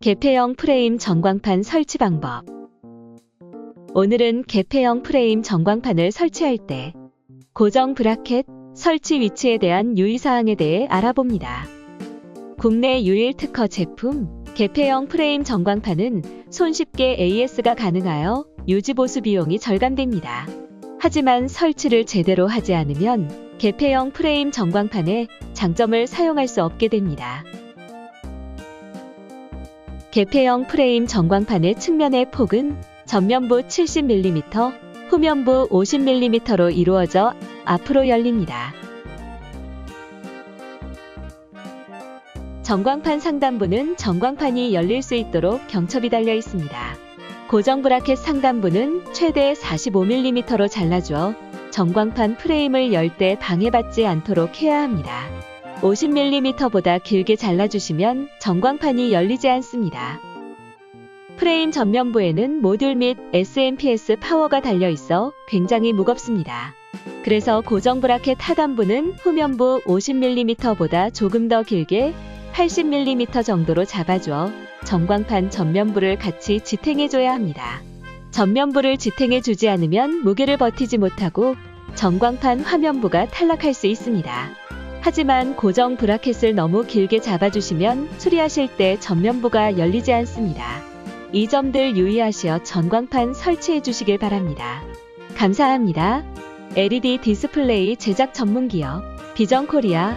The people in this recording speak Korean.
개폐형 프레임 전광판 설치 방법. 오늘은 개폐형 프레임 전광판을 설치할 때 고정 브라켓 설치 위치에 대한 유의사항에 대해 알아봅니다. 국내 유일 특허 제품 개폐형 프레임 전광판은 손쉽게 AS가 가능하여 유지보수 비용이 절감됩니다. 하지만 설치를 제대로 하지 않으면 개폐형 프레임 전광판의 장점을 사용할 수 없게 됩니다. 개폐형 프레임 전광판의 측면의 폭은 전면부 70mm, 후면부 50mm로 이루어져 앞으로 열립니다. 전광판 상단부는 전광판이 열릴 수 있도록 경첩이 달려 있습니다. 고정 브라켓 상단부는 최대 45mm로 잘라주어 전광판 프레임을 열 때 방해받지 않도록 해야 합니다. 50mm보다 길게 잘라주시면 전광판이 열리지 않습니다. 프레임 전면부에는 모듈 및 SMPS 파워가 달려 있어 굉장히 무겁습니다. 그래서 고정 브라켓 하단부는 후면부 50mm보다 조금 더 길게 80mm 정도로 잡아주어 전광판 전면부를 같이 지탱해줘야 합니다. 전면부를 지탱해주지 않으면 무게를 버티지 못하고 전광판 화면부가 탈락할 수 있습니다. 하지만 고정 브라켓을 너무 길게 잡아주시면 수리하실 때 전면부가 열리지 않습니다. 이 점들 유의하시어 전광판 설치해 주시길 바랍니다. 감사합니다. LED 디스플레이 제작 전문 기업 비전 코리아